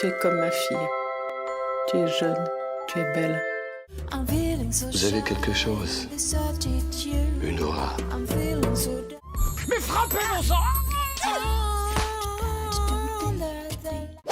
Tu es comme ma fille. Tu es jeune, tu es belle. Vous avez quelque chose, une aura.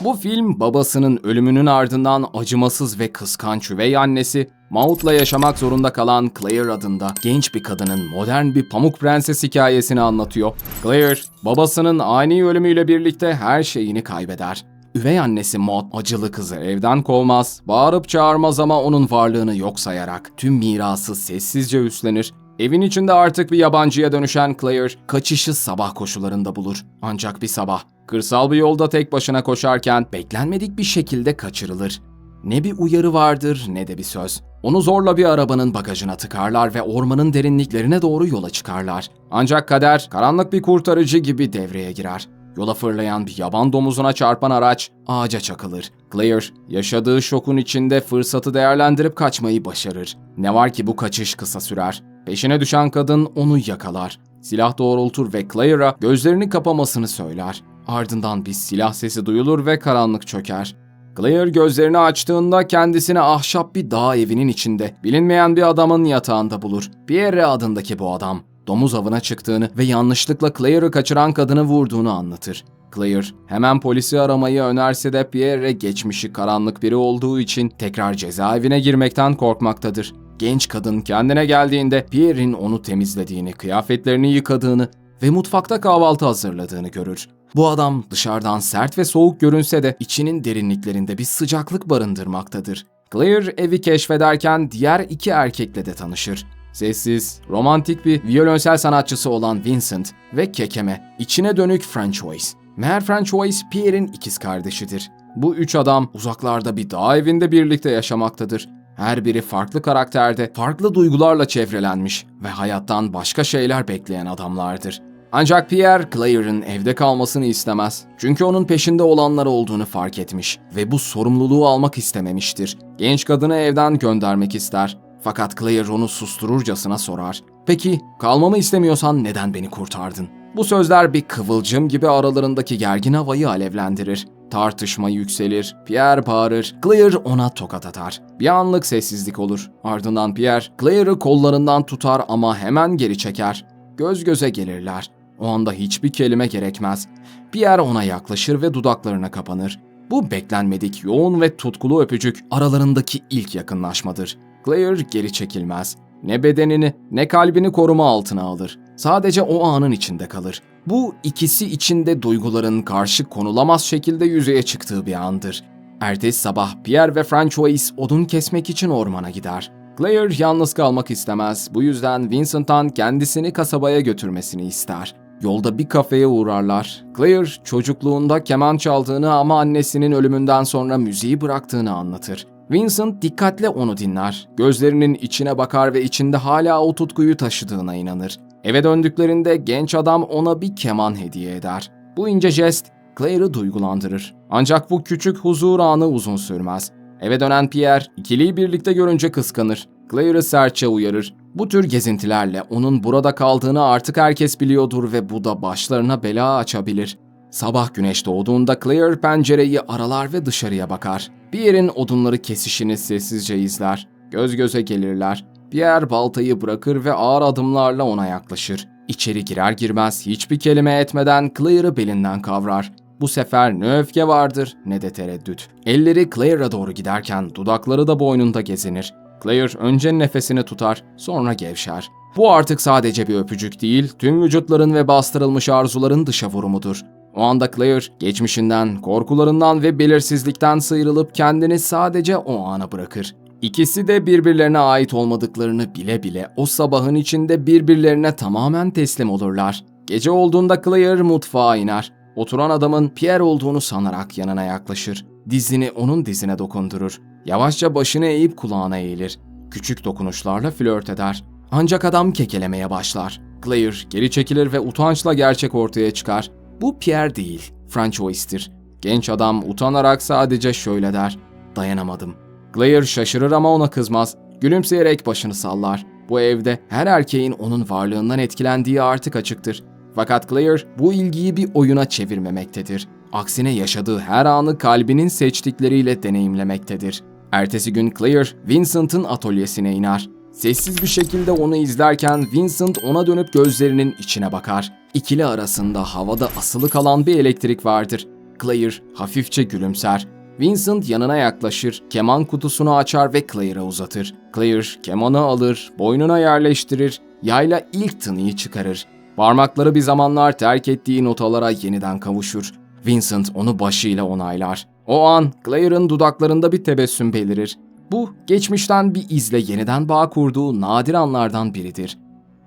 Bu film babasının ölümünün ardından acımasız ve kıskanç üvey annesi Maud'la yaşamak zorunda kalan Claire adında genç bir kadının modern bir pamuk prenses hikayesini anlatıyor. Claire, babasının ani ölümüyle birlikte her şeyini kaybeder. Üvey annesi Maud acılı kızı evden kovmaz, bağırıp çağırmaz ama onun varlığını yok sayarak tüm mirası sessizce üstlenir. Evin içinde artık bir yabancıya dönüşen Claire, kaçışı sabah koşularında bulur. Ancak bir sabah, kırsal bir yolda tek başına koşarken beklenmedik bir şekilde kaçırılır. Ne bir uyarı vardır ne de bir söz. Onu zorla bir arabanın bagajına tıkarlar ve ormanın derinliklerine doğru yola çıkarlar. Ancak kader karanlık bir kurtarıcı gibi devreye girer. Yola fırlayan bir yaban domuzuna çarpan araç ağaca çakılır. Claire, yaşadığı şokun içinde fırsatı değerlendirip kaçmayı başarır. Ne var ki bu kaçış kısa sürer. Peşine düşen kadın onu yakalar. Silah doğrultur ve Claire'a gözlerini kapamasını söyler. Ardından bir silah sesi duyulur ve karanlık çöker. Claire gözlerini açtığında kendisini ahşap bir dağ evinin içinde bilinmeyen bir adamın yatağında bulur. Pierre adındaki bu adam domuz avına çıktığını ve yanlışlıkla Claire'ı kaçıran kadını vurduğunu anlatır. Claire hemen polisi aramayı önerse de Pierre geçmişi karanlık biri olduğu için tekrar cezaevine girmekten korkmaktadır. Genç kadın kendine geldiğinde Pierre'in onu temizlediğini, kıyafetlerini yıkadığını ve mutfakta kahvaltı hazırladığını görür. Bu adam dışarıdan sert ve soğuk görünse de içinin derinliklerinde bir sıcaklık barındırmaktadır. Claire evi keşfederken diğer iki erkekle de tanışır. Sessiz, romantik bir violonsel sanatçısı olan Vincent ve kekeme, içine dönük Francois. Meğer Francois Pierre'in ikiz kardeşidir. Bu üç adam uzaklarda bir dağ evinde birlikte yaşamaktadır. Her biri farklı karakterde, farklı duygularla çevrelenmiş ve hayattan başka şeyler bekleyen adamlardır. Ancak Pierre, Claire'ın evde kalmasını istemez. Çünkü onun peşinde olanlar olduğunu fark etmiş ve bu sorumluluğu almak istememiştir. Genç kadını evden göndermek ister. Fakat Claire onu sustururcasına sorar. Peki, kalmamı istemiyorsan neden beni kurtardın? Bu sözler bir kıvılcım gibi aralarındaki gergin havayı alevlendirir. Tartışma yükselir, Pierre bağırır, Claire ona tokat atar. Bir anlık sessizlik olur. Ardından Pierre, Claire'ı kollarından tutar ama hemen geri çeker. Göz göze gelirler. O anda hiçbir kelime gerekmez. Pierre ona yaklaşır ve dudaklarına kapanır. Bu beklenmedik yoğun ve tutkulu öpücük aralarındaki ilk yakınlaşmadır. Claire geri çekilmez. Ne bedenini ne kalbini koruma altına alır. Sadece o anın içinde kalır. Bu ikisi içinde duyguların karşı konulamaz şekilde yüzeye çıktığı bir andır. Ertesi sabah Pierre ve Francois odun kesmek için ormana gider. Claire yalnız kalmak istemez. Bu yüzden Vincent'tan kendisini kasabaya götürmesini ister. Yolda bir kafeye uğrarlar. Claire çocukluğunda keman çaldığını ama annesinin ölümünden sonra müziği bıraktığını anlatır. Vincent dikkatle onu dinler. Gözlerinin içine bakar ve içinde hala o tutkuyu taşıdığına inanır. Eve döndüklerinde genç adam ona bir keman hediye eder. Bu ince jest Claire'ı duygulandırır. Ancak bu küçük huzur anı uzun sürmez. Eve dönen Pierre, ikiliyi birlikte görünce kıskanır. Claire'ı sertçe uyarır. Bu tür gezintilerle onun burada kaldığını artık herkes biliyordur ve bu da başlarına bela açabilir. Sabah güneş doğduğunda Claire pencereyi aralar ve dışarıya bakar. Pierre'in odunları kesişini sessizce izler. Göz göze gelirler. Pierre baltayı bırakır ve ağır adımlarla ona yaklaşır. İçeri girer girmez hiçbir kelime etmeden Claire'ı belinden kavrar. Bu sefer ne öfke vardır ne de tereddüt. Elleri Claire'a doğru giderken dudakları da boynunda gezinir. Claire önce nefesini tutar, sonra gevşer. Bu artık sadece bir öpücük değil, tüm vücutların ve bastırılmış arzuların dışa vurumudur. O anda Claire, geçmişinden, korkularından ve belirsizlikten sıyrılıp kendini sadece o ana bırakır. İkisi de birbirlerine ait olmadıklarını bile bile o sabahın içinde birbirlerine tamamen teslim olurlar. Gece olduğunda Claire mutfağa iner. Oturan adamın Pierre olduğunu sanarak yanına yaklaşır. Dizini onun dizine dokundurur. Yavaşça başını eğip kulağına eğilir. Küçük dokunuşlarla flört eder. Ancak adam kekelemeye başlar. Claire geri çekilir ve utançla gerçek ortaya çıkar. Bu Pierre değil, Francois'tir. Genç adam utanarak sadece şöyle der. Dayanamadım. Claire şaşırır ama ona kızmaz. Gülümseyerek başını sallar. Bu evde her erkeğin onun varlığından etkilendiği artık açıktır. Fakat Claire bu ilgiyi bir oyuna çevirmemektedir. aksine yaşadığı her anı kalbinin seçtikleriyle deneyimlemektedir. Ertesi gün Claire, Vincent'ın atölyesine iner. Sessiz bir şekilde onu izlerken Vincent ona dönüp gözlerinin içine bakar. İkili arasında havada asılı kalan bir elektrik vardır. Claire hafifçe gülümser. Vincent yanına yaklaşır, keman kutusunu açar ve Claire'a uzatır. Claire kemanı alır, boynuna yerleştirir, yayla ilk tınıyı çıkarır. Parmakları bir zamanlar terk ettiği notalara yeniden kavuşur. Vincent onu başıyla onaylar. O an Claire'ın dudaklarında bir tebessüm belirir. Bu, geçmişten bir izle yeniden bağ kurduğu nadir anlardan biridir.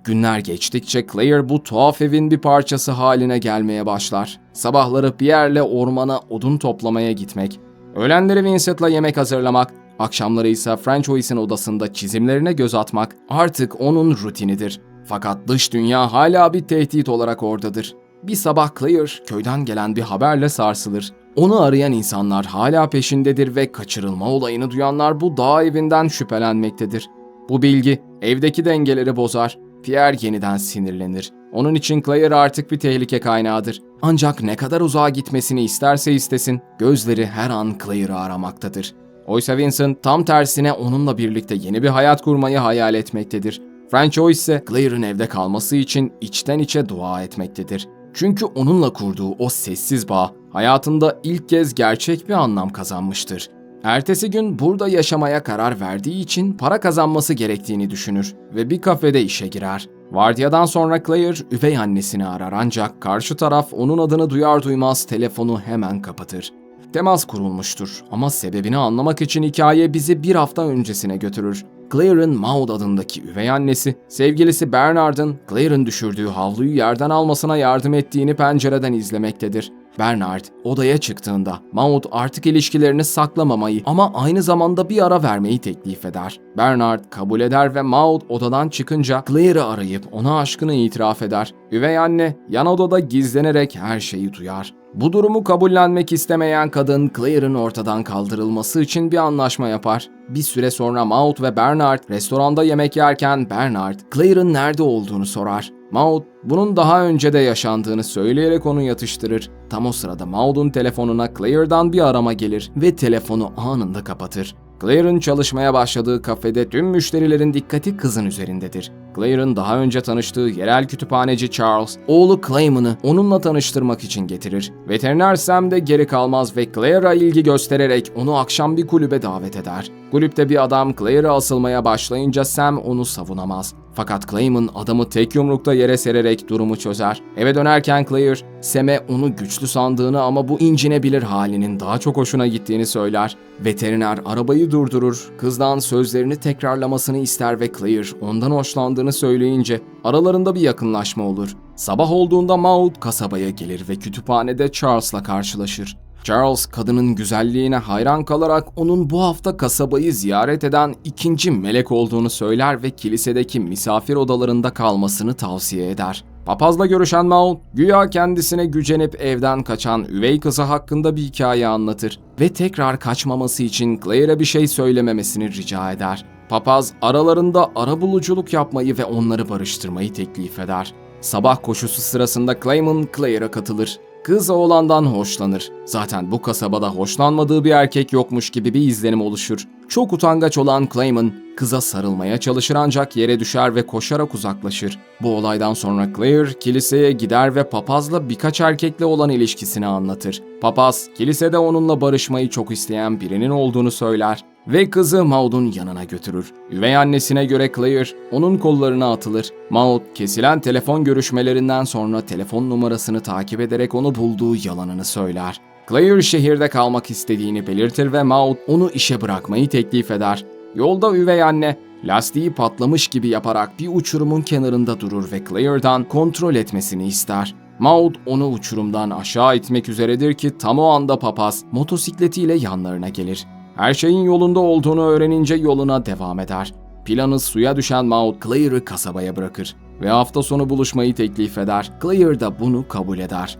Günler geçtikçe Claire bu tuhaf evin bir parçası haline gelmeye başlar. Sabahları Pierre'le ormana odun toplamaya gitmek, öğlenleri Vincent'la yemek hazırlamak, akşamları ise Francois'in odasında çizimlerine göz atmak artık onun rutinidir. Fakat dış dünya hala bir tehdit olarak oradadır. Bir sabah Claire köyden gelen bir haberle sarsılır. Onu arayan insanlar hala peşindedir ve kaçırılma olayını duyanlar bu dağ evinden şüphelenmektedir. Bu bilgi evdeki dengeleri bozar. Pierre yeniden sinirlenir. Onun için Claire artık bir tehlike kaynağıdır. Ancak ne kadar uzağa gitmesini isterse istesin, gözleri her an Claire'ı aramaktadır. Oysa Vincent tam tersine onunla birlikte yeni bir hayat kurmayı hayal etmektedir. Francois ise Claire'ın evde kalması için içten içe dua etmektedir. Çünkü onunla kurduğu o sessiz bağ hayatında ilk kez gerçek bir anlam kazanmıştır. Ertesi gün burada yaşamaya karar verdiği için para kazanması gerektiğini düşünür ve bir kafede işe girer. Vardiyadan sonra Claire üvey annesini arar ancak karşı taraf onun adını duyar duymaz telefonu hemen kapatır. Temas kurulmuştur ama sebebini anlamak için hikaye bizi bir hafta öncesine götürür. Claire'ın Maud adındaki üvey annesi, sevgilisi Bernard'ın Claire'ın düşürdüğü havluyu yerden almasına yardım ettiğini pencereden izlemektedir. Bernard odaya çıktığında Maud artık ilişkilerini saklamamayı ama aynı zamanda bir ara vermeyi teklif eder. Bernard kabul eder ve Maud odadan çıkınca Claire'ı arayıp ona aşkını itiraf eder. Üvey anne yan odada gizlenerek her şeyi duyar. Bu durumu kabullenmek istemeyen kadın Claire'ın ortadan kaldırılması için bir anlaşma yapar. Bir süre sonra Maud ve Bernard restoranda yemek yerken Bernard Claire'ın nerede olduğunu sorar. Maud bunun daha önce de yaşandığını söyleyerek onu yatıştırır. Tam o sırada Maud'un telefonuna Claire'dan bir arama gelir ve telefonu anında kapatır. Claire'ın çalışmaya başladığı kafede tüm müşterilerin dikkati kızın üzerindedir. Claire'ın daha önce tanıştığı yerel kütüphaneci Charles, oğlu Clayman'ı onunla tanıştırmak için getirir. Veteriner Sam de geri kalmaz ve Claire'a ilgi göstererek onu akşam bir kulübe davet eder. Kulüpte bir adam Claire'a asılmaya başlayınca Sam onu savunamaz. Fakat Clayman adamı tek yumrukta yere sererek durumu çözer. Eve dönerken Claire, Sam'e onu güçlü sandığını ama bu incinebilir halinin daha çok hoşuna gittiğini söyler. Veteriner arabayı durdurur, kızdan sözlerini tekrarlamasını ister ve Claire ondan hoşlandığını söyleyince aralarında bir yakınlaşma olur. Sabah olduğunda Maud kasabaya gelir ve kütüphanede Charles'la karşılaşır. Charles kadının güzelliğine hayran kalarak onun bu hafta kasabayı ziyaret eden ikinci melek olduğunu söyler ve kilisedeki misafir odalarında kalmasını tavsiye eder. Papazla görüşen Maud, güya kendisine gücenip evden kaçan üvey kızı hakkında bir hikaye anlatır ve tekrar kaçmaması için Claire'e bir şey söylememesini rica eder. Papaz aralarında arabuluculuk yapmayı ve onları barıştırmayı teklif eder. Sabah koşusu sırasında Clayman Claire'a katılır. Kız oğlandan hoşlanır. Zaten bu kasabada hoşlanmadığı bir erkek yokmuş gibi bir izlenim oluşur. Çok utangaç olan Clayman kıza sarılmaya çalışır ancak yere düşer ve koşarak uzaklaşır. Bu olaydan sonra Claire kiliseye gider ve papazla birkaç erkekle olan ilişkisini anlatır. Papaz kilisede onunla barışmayı çok isteyen birinin olduğunu söyler ve kızı Maud'un yanına götürür. Üvey annesine göre Claire onun kollarına atılır. Maud kesilen telefon görüşmelerinden sonra telefon numarasını takip ederek onu bulduğu yalanını söyler. Claire şehirde kalmak istediğini belirtir ve Maud onu işe bırakmayı teklif eder. Yolda üvey anne lastiği patlamış gibi yaparak bir uçurumun kenarında durur ve Claire'dan kontrol etmesini ister. Maud onu uçurumdan aşağı itmek üzeredir ki tam o anda papaz motosikletiyle yanlarına gelir. Her şeyin yolunda olduğunu öğrenince yoluna devam eder. Planı suya düşen Maud Claire'ı kasabaya bırakır ve hafta sonu buluşmayı teklif eder. Claire da bunu kabul eder.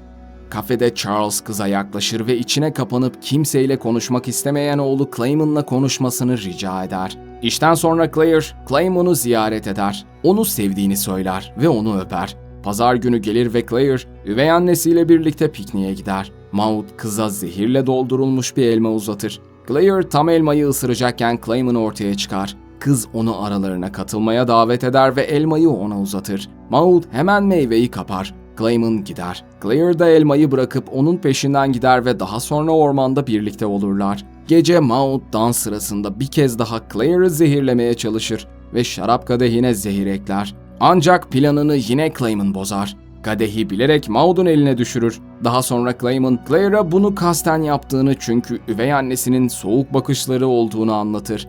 Kafede Charles kıza yaklaşır ve içine kapanıp kimseyle konuşmak istemeyen oğlu Clayman'la konuşmasını rica eder. İşten sonra Claire, Clayman'ı ziyaret eder. Onu sevdiğini söyler ve onu öper. pazar günü gelir ve Claire, üvey annesiyle birlikte pikniğe gider. Maud kıza zehirle doldurulmuş bir elma uzatır. Claire tam elmayı ısıracakken Clayman ortaya çıkar. Kız onu aralarına katılmaya davet eder ve elmayı ona uzatır. Maud hemen meyveyi kapar. Clayman gider. Claire da elmayı bırakıp onun peşinden gider ve daha sonra ormanda birlikte olurlar. Gece Maud dans sırasında bir kez daha Claire'ı zehirlemeye çalışır ve şarap kadehine zehir ekler. Ancak planını yine Clayman bozar. Kadehi bilerek Maud'un eline düşürür. Daha sonra Clayman, Claire'a bunu kasten yaptığını çünkü üvey annesinin soğuk bakışları olduğunu anlatır.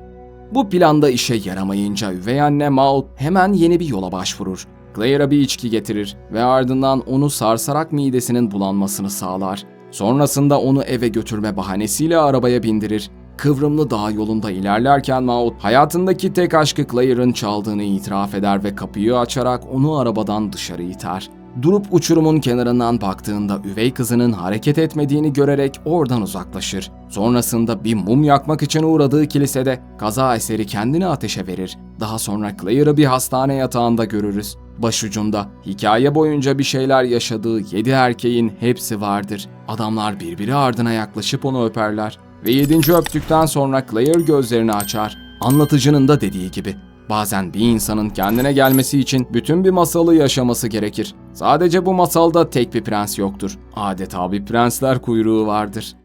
Bu planda işe yaramayınca üvey anne Maud hemen yeni bir yola başvurur. Claire'a bir içki getirir ve ardından onu sarsarak midesinin bulanmasını sağlar. Sonrasında onu eve götürme bahanesiyle arabaya bindirir. Kıvrımlı dağ yolunda ilerlerken Maud hayatındaki tek aşkı Claire'ın çaldığını itiraf eder ve kapıyı açarak onu arabadan dışarı iter. Durup uçurumun kenarından baktığında üvey kızının hareket etmediğini görerek oradan uzaklaşır. Sonrasında bir mum yakmak için uğradığı kilisede kaza eseri kendini ateşe verir. Daha sonra Claire'ı bir hastane yatağında görürüz. Başucunda hikaye boyunca bir şeyler yaşadığı yedi erkeğin hepsi vardır. Adamlar birbiri ardına yaklaşıp onu öperler. Ve yedinci öptükten sonra Claire gözlerini açar. Anlatıcının da dediği gibi. Bazen bir insanın kendine gelmesi için bütün bir masalı yaşaması gerekir. Sadece bu masalda tek bir prens yoktur. Adeta bir prensler kuyruğu vardır.